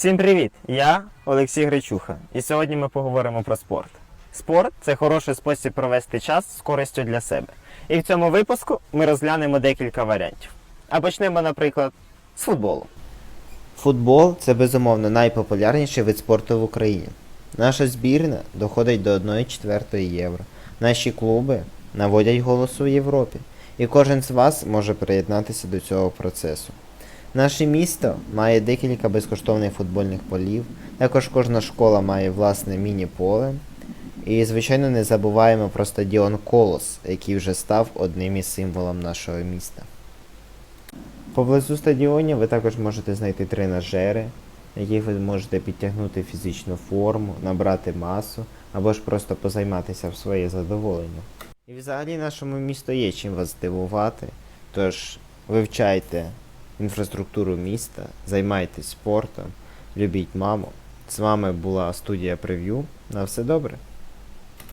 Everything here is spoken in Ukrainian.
Всім привіт! Я Олексій Гречуха, і сьогодні ми поговоримо про спорт. Спорт це хороший спосіб провести час з користю для себе. І в цьому випуску ми розглянемо декілька варіантів. А почнемо, наприклад, з футболу. Футбол це безумовно найпопулярніший вид спорту в Україні. Наша збірна доходить до 1,4 євро. Наші клуби наводять голосу в Європі, і кожен з вас може приєднатися до цього процесу. Наше місто має декілька безкоштовних футбольних полів, також кожна школа має власне міні-поле. І, звичайно, не забуваємо про стадіон Колос, який вже став одним із символом нашого міста. Поблизу стадіонів ви також можете знайти тренажери, на яких ви можете підтягнути фізичну форму, набрати масу або ж просто позайматися в своє задоволення. І взагалі нашому місту є чим вас здивувати, тож вивчайте інфраструктуру міста, займайтесь спортом, любіть маму. З вами була студія прев'ю. На все добре.